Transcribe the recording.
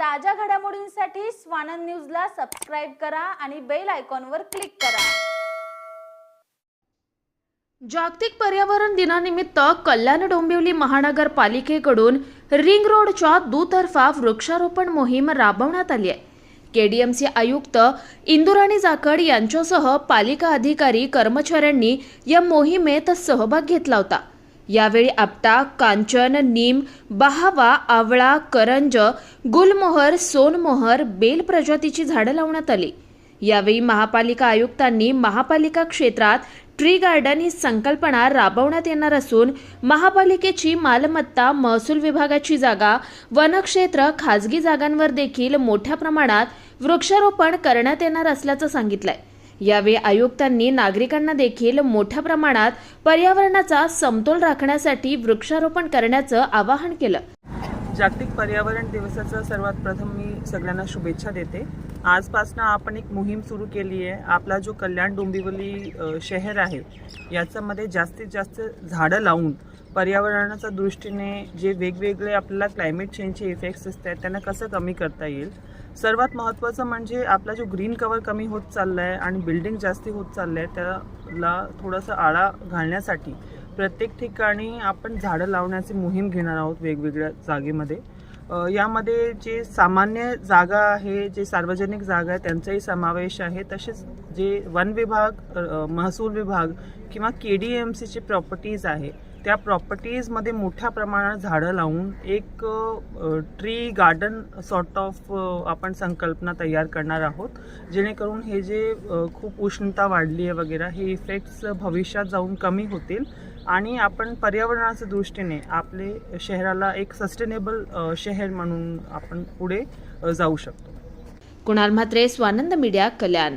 ताज्या घडामोडींसाठी स्वानंद न्यूजला सबस्क्राईब करा आणि बेल आयकॉनवर क्लिक करा. जागतिक पर्यावरण दिनानिमित्त कल्याण डोंबिवली महानगरपालिकेकडून रिंग रोडच्या दुतर्फा वृक्षारोपण मोहीम राबवण्यात आली आहे. केडीएमसी आयुक्त इंदुराणी जाखड यांच्यासह पालिका अधिकारी कर्मचाऱ्यांनी या मोहिमेत सहभाग घेतला होता. यावेळी आपटा कांचन नीम बहावा आवळा करंज गुलमोहर सोनमोहर बेल प्रजातीची झाडं लावण्यात आली. यावेळी महापालिका आयुक्तांनी महापालिका क्षेत्रात ट्री गार्डन ही संकल्पना राबवण्यात येणार असून महापालिकेची मालमत्ता महसूल विभागाची जागा वनक्षेत्र खाजगी जागांवर देखील मोठ्या प्रमाणात वृक्षारोपण करण्यात येणार असल्याचं सांगितलंय. यावेळी आयुक्तांनी नागरिकांना देखील मोठ्या प्रमाणात पर्यावरणाचा समतोल राखण्यासाठी वृक्षारोपण करण्याचं आवाहन केलं. जागतिक पर्यावरण दिवसाचं सर्वात प्रथम मी सगळ्यांना शुभेच्छा देते. आजपासनं आपण एक मोहीम सुरू केली आहे. आपला जो कल्याण डोंबिवली शहर आहे याच्यामध्ये जास्तीत जास्त झाडं लावून पर्यावरणाच्या दृष्टीने जे वेगवेगळे आपल्याला क्लायमेट चेंजचे इफेक्ट्स असतात त्यांना कसं कमी करता येईल? सर्वात महत्त्वाचं म्हणजे आपला जो ग्रीन कवर कमी होत चालला आहे आणि बिल्डिंग जास्ती होत चाललं आहे त्याला थोडंसं आळा घालण्यासाठी प्रत्येक ठिकाणी आपण झाडं लावण्याची मोहीम घेणार आहोत वेगवेगळ्या जागेमध्ये. यामध्ये जे सामान्य जागा आहे जे सार्वजनिक जागा आहे त्यांचाही समावेश आहे तसेच जे वन विभाग महसूल विभाग किंवा के डी एम सीची प्रॉपर्टीज आहे त्या प्रॉपर्टीजमध्ये मोठ्या प्रमाणात झाडं लावून एक ट्री गार्डन सॉर्ट ऑफ आपण संकल्पना तयार करणार आहोत. जेणेकरून हे जे खूप उष्णता वाढली आहे वगैरे हे इफेक्ट्स भविष्यात जाऊन कमी होतील. आणि आपण पर्यावरणाच्या दृष्टीने आपले शहराला एक सस्टेनेबल शहर म्हणून आपण पुढे जाऊ शकतो. कुणाल म्हात्रे स्वानंद मीडिया कल्याण.